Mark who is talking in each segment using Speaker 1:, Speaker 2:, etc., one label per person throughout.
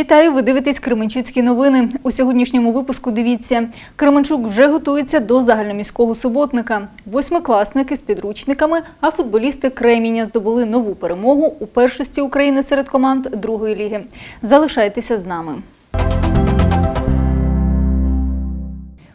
Speaker 1: Вітаю! Ви дивитесь Кременчуцькі новини. У сьогоднішньому випуску дивіться. Кременчук вже готується до загальноміського суботника. Восьмикласники з підручниками, а футболісти Креміня здобули нову перемогу у першості України серед команд другої ліги. Залишайтеся з нами.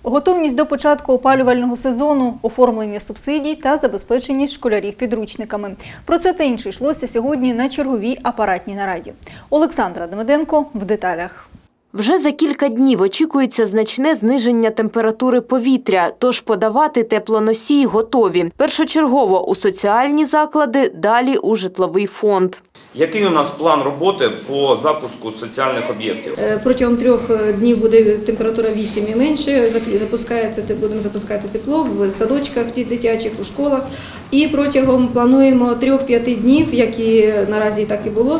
Speaker 1: Готовність до початку опалювального сезону, оформлення субсидій та забезпечення школярів підручниками. Про це та інше йшлося сьогодні на черговій апаратній нараді. Олександра Демиденко в деталях.
Speaker 2: Вже за кілька днів очікується значне зниження температури повітря, тож подавати теплоносії готові. Першочергово у соціальні заклади, далі у житловий фонд.
Speaker 3: Який у нас план роботи по запуску соціальних об'єктів?
Speaker 4: Е, Протягом трьох е, днів буде температура 8 і менше. Зап- Запускається будемо запускати тепло в садочках дитячих, у школах. І протягом плануємо трьох-п'яти днів, як і наразі так і було,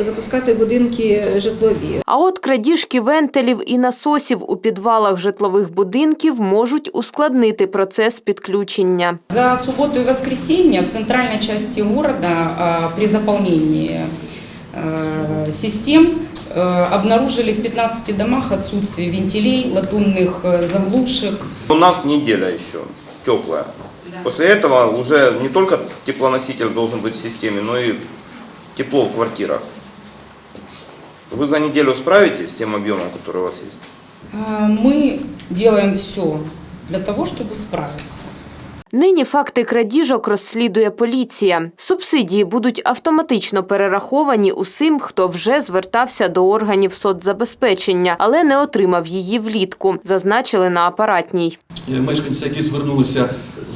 Speaker 4: запускати будинки житлові.
Speaker 2: А от крадіжки вентилів і насосів у підвалах житлових будинків можуть ускладнити процес підключення.
Speaker 5: За субботу и воскресенье в центральной части города а, при заполнении э, систем э, обнаружили в 15 домах отсутствие вентилей, латунных э, заглушек.
Speaker 3: У нас неделя еще теплая. После этого уже не только теплоноситель должен быть в системе, но и тепло в квартирах. Вы за неделю справитесь с тем объемом, который у вас есть?
Speaker 5: Мы делаем все для того, чтобы справиться.
Speaker 2: Нині факти крадіжок розслідує поліція. Субсидії будуть автоматично перераховані усім, хто вже звертався до органів соцзабезпечення, але не отримав її влітку, зазначили на апаратній.
Speaker 6: Е, Мешканці, які звернулися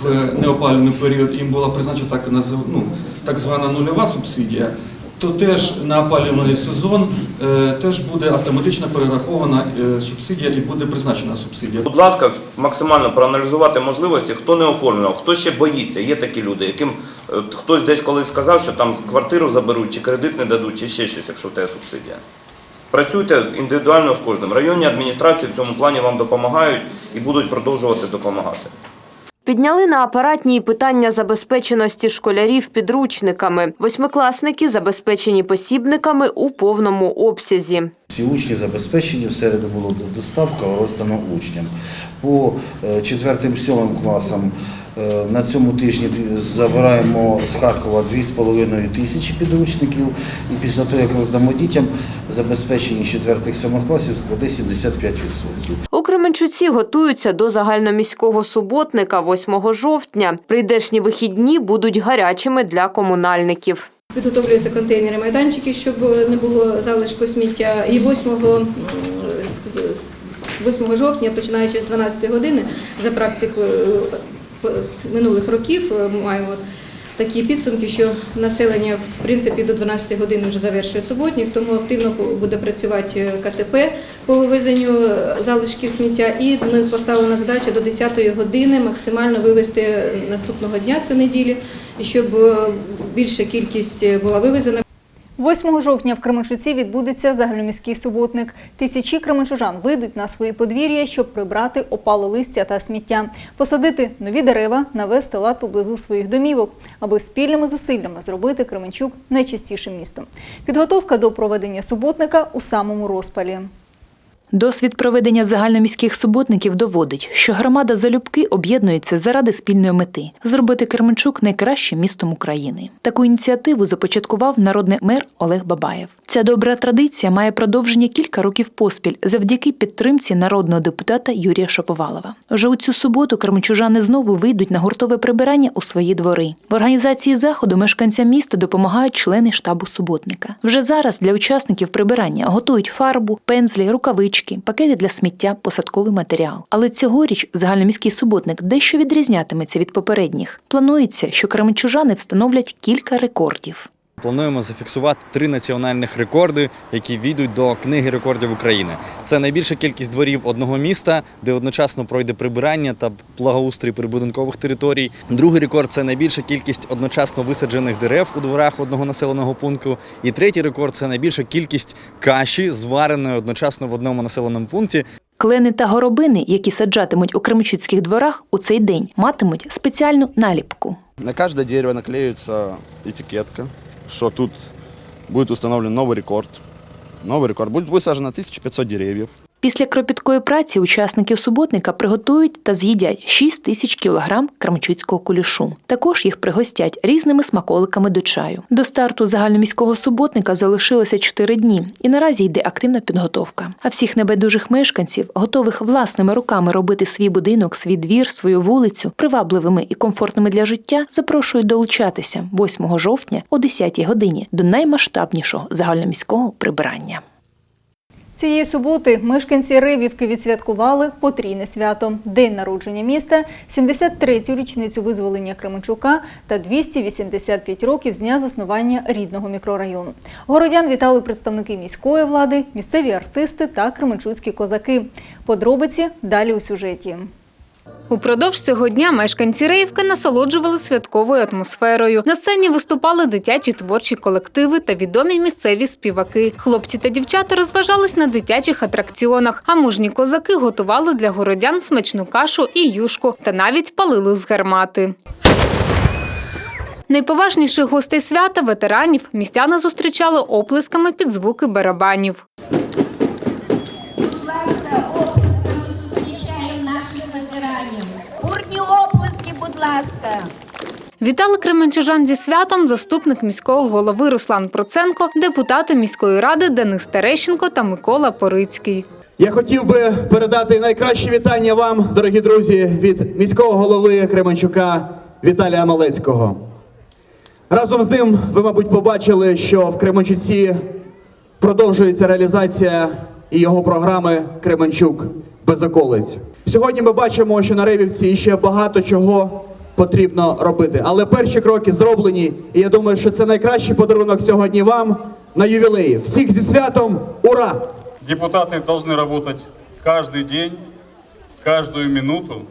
Speaker 6: в неопалювальний період, їм була призначена так, ну, так звана нульова субсидія, то теж на опалювальний сезон е, теж буде автоматично перерахована е, субсидія і буде призначена субсидія.
Speaker 3: Будь ласка, максимально проаналізувати можливості, хто не оформлював, хто ще боїться. Є такі люди, яким е, хтось десь колись сказав, що там квартиру заберуть, чи кредит не дадуть, чи ще щось, якщо в тебе субсидія. Працюйте індивідуально з кожним. Районні адміністрації в цьому плані вам допомагають і будуть продовжувати допомагати.
Speaker 2: Підняли на апаратній питання забезпеченості школярів підручниками. Восьмикласники забезпечені посібниками у повному обсязі.
Speaker 7: Всі учні забезпечені, в середу була доставка роздана учням. По 4-7 класам е, на цьому тижні забираємо з Харкова 2,5 тисячі підручників і після того, як роздамо дітям, забезпечені 4-7 класів складе 75%.
Speaker 2: У Кременчуці готуються до загальноміського суботника 8 жовтня. Прийдешні вихідні будуть гарячими для комунальників.
Speaker 4: Підготовлюються контейнери майданчики, щоб не було залишку сміття. І 8, м, 8 жовтня, починаючи з 12 години, за практикою е, минулих років е, маємо такі підсумки, що населення в принципі до 12 години вже завершує суботник, тому активно буде працювати КТП по вивезенню е, залишків сміття. І ми поставили задачу до 10 години максимально вивезти наступного дня цю неділі, щоб е, більша кількість була вивезена.
Speaker 1: 8 жовтня в Кременчуці відбудеться загальноміський суботник. Тисячі кременчужан вийдуть на свої подвір'я, щоб прибрати опале листя та сміття, посадити нові дерева, навести лад поблизу своїх домівок, аби спільними зусиллями зробити Кременчук найчистішим містом. Підготовка до проведення суботника у самому розпалі.
Speaker 8: Досвід проведення загальноміських суботників доводить, що громада залюбки об'єднується заради спільної мети зробити Кременчук найкращим містом України. Таку ініціативу започаткував народний мер Олег Бабаєв. Ця добра традиція має продовження кілька років поспіль завдяки підтримці народного депутата Юрія Шаповалова. Вже у цю суботу кременчужани знову вийдуть на гуртове прибирання у свої двори. В організації заходу мешканцям міста допомагають члени штабу суботника. Вже зараз для учасників прибирання готують фарбу, пензлі, рукавички, пакети для сміття, посадковий матеріал. Але цьогоріч загальноміський суботник дещо відрізнятиметься від попередніх. Планується, що кременчужани встановлять кілька рекордів.
Speaker 9: Плануємо зафіксувати три національних рекорди, які війдуть до книги рекордів України. Це найбільша кількість дворів одного міста, де одночасно пройде прибирання та благоустрій прибудинкових територій. Другий рекорд це найбільша кількість одночасно висаджених дерев у дворах одного населеного пункту. І третій рекорд це найбільша кількість каші, звареної одночасно в одному населеному пункті.
Speaker 8: Клени та горобини, які саджатимуть у кремчуцьких дворах у цей день, матимуть спеціальну наліпку.
Speaker 10: На каждое дерево наклеивается этикетка, что тут будет установлен новый рекорд. новый рекорд. Будет высажено 1500 деревьев.
Speaker 8: Після кропіткої праці учасники суботника приготують та з'їдять 6 тисяч кілограм крамчуцького кулішу. Також їх пригостять різними смаколиками до чаю. До старту загальноміського суботника залишилося 4 дні, і наразі йде активна підготовка. А всіх небайдужих мешканців, готових власними руками робити свій будинок, свій двір, свою вулицю привабливими і комфортними для життя, запрошують долучатися 8 жовтня о 10 годині до наймасштабнішого загальноміського прибирання.
Speaker 1: Цієї суботи мешканці Ривівки відсвяткували потрійне свято – День народження міста, 73-ю річницю визволення Кременчука та 285 років з дня заснування рідного мікрорайону. Городян вітали представники міської влади, місцеві артисти та кременчуцькі козаки. Подробиці далі у сюжеті.
Speaker 11: Упродовж цього дня мешканці Реївки насолоджували святковою атмосферою. На сцені виступали дитячі творчі колективи та відомі місцеві співаки. Хлопці та дівчата розважались на дитячих атракціонах, а мужні козаки готували для городян смачну кашу і юшку та навіть палили з гармати. Найповажніших гостей свята ветеранів містяни зустрічали оплесками під звуки барабанів.
Speaker 12: Ласка.
Speaker 11: Вітали кременчужан зі святом заступник міського голови Руслан Проценко, депутати міської ради Денис Терещенко та Микола Порицький.
Speaker 13: Я хотів би передати найкращі вітання вам, дорогі друзі, від міського голови Кременчука Віталія Малецького. Разом з ним ви, мабуть, побачили, що в Кременчуці продовжується реалізація і його програми Кременчук без околиць. Сьогодні ми бачимо, що на Ревівці ще багато чого потрібно робити. Але перші кроки зроблені, і я думаю, що це найкращий подарунок сьогодні вам на ювілеї. Всіх зі святом! Ура!
Speaker 14: Депутаты должны работать каждый день, каждую минуту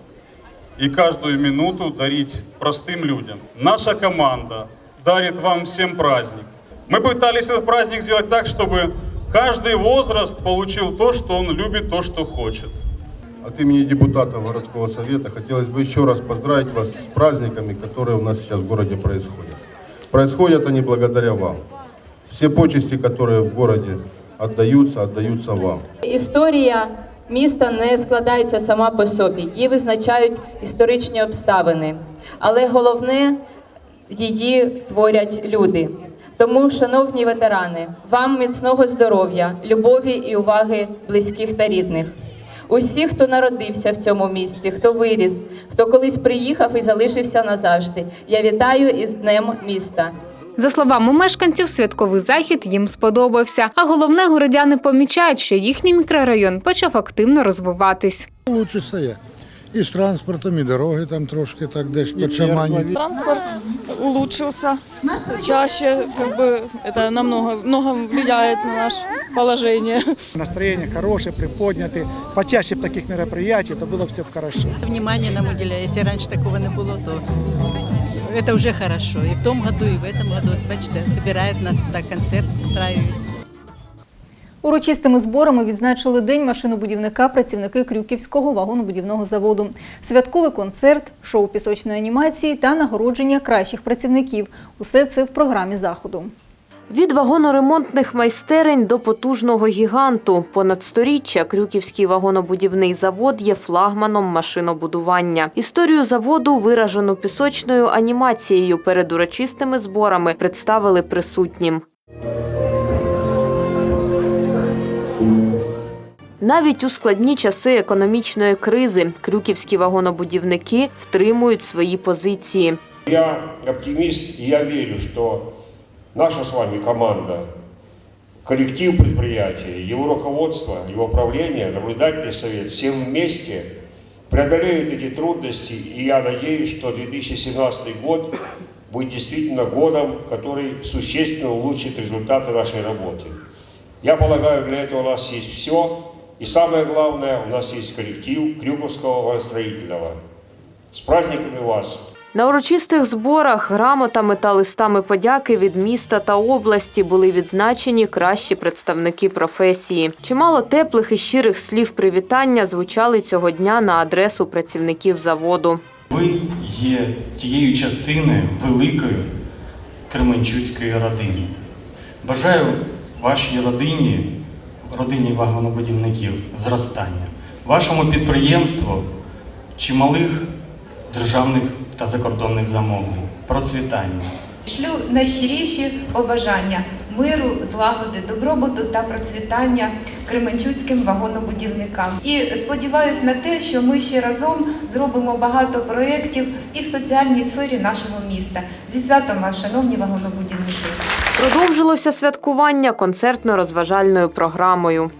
Speaker 14: и каждую минуту дарить простым людям. Наша команда дарит вам всем праздник. Мы пытались этот праздник сделать так, чтобы каждый возраст получил то, что он любит, то, что хочет.
Speaker 15: От имени депутатов городского совета хотелось бы еще раз поздравить вас с праздниками, которые у нас сейчас в городе происходят. Происходят они благодаря вам. Все почести, которые в городе отдаются, отдаются вам.
Speaker 16: Історія міста не складається сама по собі, її визначають історичні обставини. Але головне її творять люди. Тому, шановні ветерани, вам міцного здоров'я, любові і уваги близьких та рідних. Усі, хто народився в цьому місці, хто виріс, хто колись приїхав і залишився назавжди. Я вітаю із Днем міста.
Speaker 11: За словами мешканців, святковий захід їм сподобався. А головне, городяни помічають, що їхній мікрорайон почав активно розвиватись.
Speaker 17: Лучше стоять. І з транспортом, і дороги там трошки так десь почамані.
Speaker 18: Транспорт улучшился чаще, как бы это намного много влияет на наше положение.
Speaker 19: Настроение хорошее, приподняты. Почаще б таких мероприятий, то было бы все хорошо.
Speaker 20: Внимание нам уделяю. Если раньше такого не было, то это уже хорошо. И в том году, и в этом году, бачите, собирают нас сюда, концерт устраивают.
Speaker 1: Урочистими зборами відзначили День машинобудівника працівники Крюківського вагонобудівного заводу. Святковий концерт, шоу пісочної анімації та нагородження кращих працівників. Усе це в програмі заходу.
Speaker 2: Від вагоноремонтних майстерень до потужного гіганту. Понад сторіччя Крюківський вагонобудівний завод є флагманом машинобудування. Історію заводу, виражену пісочною анімацією перед урочистими зборами, представили присутнім. Навіть у складні часи економічної кризи крюківські вагонобудівники втримують свої позиції.
Speaker 21: Я оптимист, и я верю, что наша с вами команда, коллектив предприятия, его руководство, его правление, наблюдательный совет, все вместе преодолеют эти трудности, и я надеюсь, что 2017 год будет действительно годом, который существенно улучшит результаты нашей работы. Я полагаю, для этого у нас есть все, и самое главное, у нас есть коллектив Крюковского строительного. С праздниками вас!
Speaker 2: На урочистих зборах грамотами та листами подяки від міста та області були відзначені кращі представники професії. Чимало теплих і щирих слів привітання звучали цього дня на адресу працівників заводу.
Speaker 22: Ви є тією частиною великої Кременчуцької родини. Бажаю вашій родині родині вагонобудівників зростання. Вашому підприємству чималих державних та закордонних замовлень, процвітання.
Speaker 23: Шлю найщиріші побажання миру, злагоди, добробуту та процвітання кременчуцьким вагонобудівникам. І сподіваюся на те, що ми ще разом зробимо багато проєктів і в соціальній сфері нашого міста. Зі святом вас, шановні вагонобудівники!
Speaker 2: Продовжилося святкування концертно-розважальною програмою.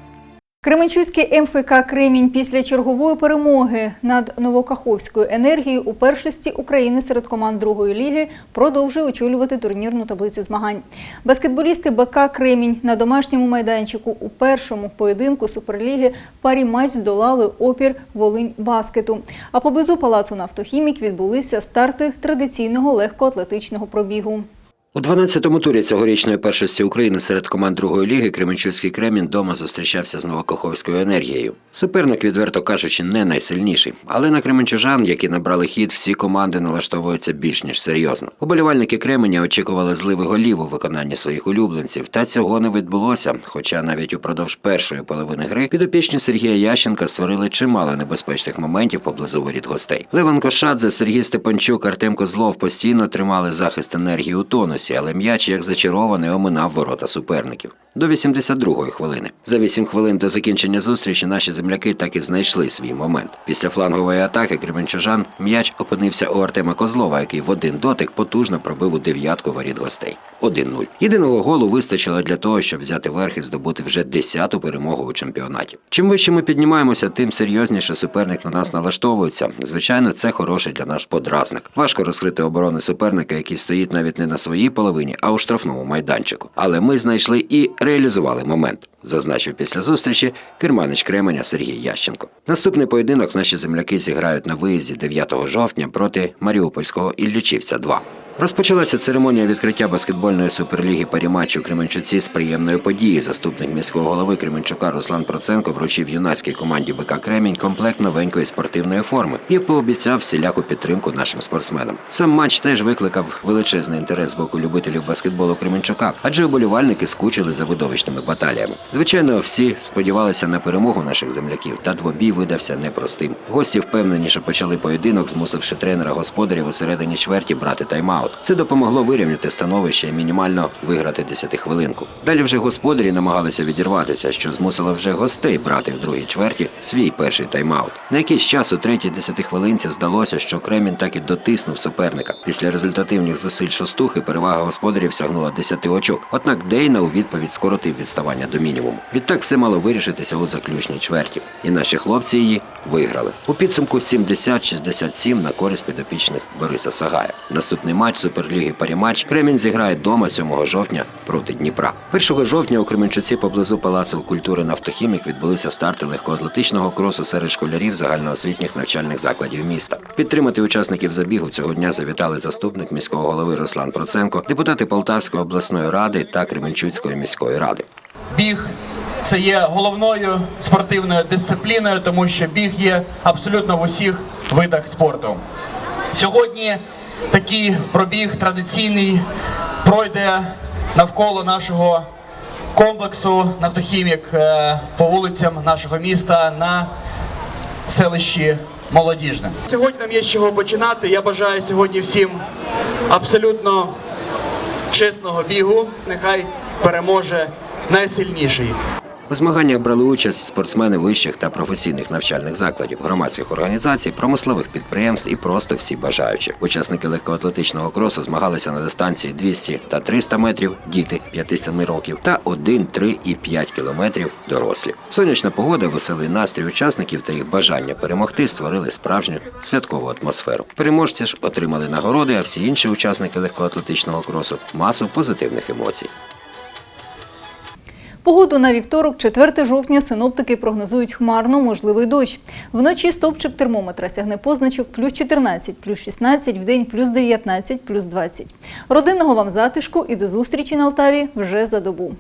Speaker 1: Кременчуцький МФК Кремінь після чергової перемоги над Новокаховською енергією у першості України серед команд другої ліги продовжує очолювати турнірну таблицю змагань. Баскетболісти БК Кремінь на домашньому майданчику у першому поєдинку суперліги парі матч здолали опір Волинь баскету. А поблизу палацу Нафтохімік відбулися старти традиційного легкоатлетичного пробігу.
Speaker 24: У 12-му турі цьогорічної першості України серед команд другої ліги Кременчуцький Кремінь дома зустрічався з Новокаховською енергією. Суперник, відверто кажучи, не найсильніший. Але на кременчужан, які набрали хід, всі команди налаштовуються більш ніж серйозно. Уболівальники Кременя очікували зливи голів у виконанні своїх улюбленців, та цього не відбулося. Хоча навіть упродовж першої половини гри підопічні Сергія Ященка створили чимало небезпечних моментів поблизу воріт гостей. Леван Кошадзе, Сергій Степанчук, Артем Козлов постійно тримали захист енергії у тонусі, але м'яч, як зачарований, оминав ворота суперників. До 82-ї хвилини. За 8 хвилин до закінчення зустрічі наші земляки так і знайшли свій момент. Після флангової атаки кременчужан м'яч опинився у Артема Козлова, який в один дотик потужно пробив у дев'ятку воріт гостей. 1-0. Єдиного голу вистачило для того, щоб взяти верх і здобути вже 10-ту перемогу у чемпіонаті. Чим вище ми піднімаємося, тим серйозніше суперник на нас налаштовується. Звичайно, це хороший для нас подразник. Важко розкрити оборони суперника, який стоїть навіть не на своїй половині, а у штрафному майданчику. Але ми знайшли і реалізували момент, зазначив після зустрічі керманич Кременя Сергій Ященко. Наступний поєдинок наші земляки зіграють на виїзді 9 жовтня проти Маріупольського Іллічівця 2. Розпочалася церемонія відкриття баскетбольної суперліги паріматчу Кременчуці з приємної події. Заступник міського голови Кременчука Руслан Проценко вручив юнацькій команді БК Кремінь комплект новенької спортивної форми і пообіцяв всіляку підтримку нашим спортсменам. Сам матч теж викликав величезний інтерес з боку любителів баскетболу Кременчука, адже оболівальники скучили за видовищними баталіями. Звичайно, всі сподівалися на перемогу наших земляків, та двобій видався непростим. Гості впевнені, що почали поєдинок, змусивши тренера господарів у середині чверті брати тайм-аут. Це допомогло вирівняти становище і мінімально виграти 10 хвилинку. Далі вже господарі намагалися відірватися, що змусило вже гостей брати в другій чверті свій перший тайм-аут. На якийсь час у третій 10 хвилинці здалося, що Кремінь так і дотиснув суперника. Після результативних зусиль шостухи перевага господарів сягнула 10 очок. Однак Дейна у відповідь скоротив відставання до мінімуму. Відтак все мало вирішитися у заключній чверті, і наші хлопці її виграли. У підсумку 70-67 на користь підопічних Бориса Сагая. Наступний матч Суперліги Паріматч Кремінь зіграє дома 7 жовтня проти Дніпра. 1 жовтня у Кременчуці поблизу Палацу культури Нафтохімік відбулися старти легкоатлетичного кросу серед школярів загальноосвітніх навчальних закладів міста. Підтримати учасників забігу цього дня завітали заступник міського голови Руслан Проценко, депутати Полтавської обласної ради та Кременчуцької міської ради.
Speaker 13: Біг це є головною спортивною дисципліною, тому що біг є абсолютно в усіх видах спорту. Сьогодні такий пробіг традиційний пройде навколо нашого комплексу Нафтохімік е, по вулицям нашого міста на селищі Молодіжне. Сьогодні нам є з чого починати. Я бажаю сьогодні всім абсолютно чесного бігу. Нехай переможе найсильніший.
Speaker 24: У змаганнях брали участь спортсмени вищих та професійних навчальних закладів, громадських організацій, промислових підприємств і просто всі бажаючі. Учасники легкоатлетичного кросу змагалися на дистанції 200 та 300 метрів, діти 5-7 років, та 1, 3 і 5 кілометрів дорослі. Сонячна погода, веселий настрій учасників та їх бажання перемогти створили справжню святкову атмосферу. Переможці ж отримали нагороди, а всі інші учасники легкоатлетичного кросу масу позитивних емоцій.
Speaker 1: Погоду на вівторок, 4 жовтня, синоптики прогнозують хмарно, можливий дощ. Вночі стовпчик термометра сягне позначок плюс 14, плюс 16, день, плюс 19, плюс 20. Родинного вам затишку і до зустрічі на Алтаві вже за добу.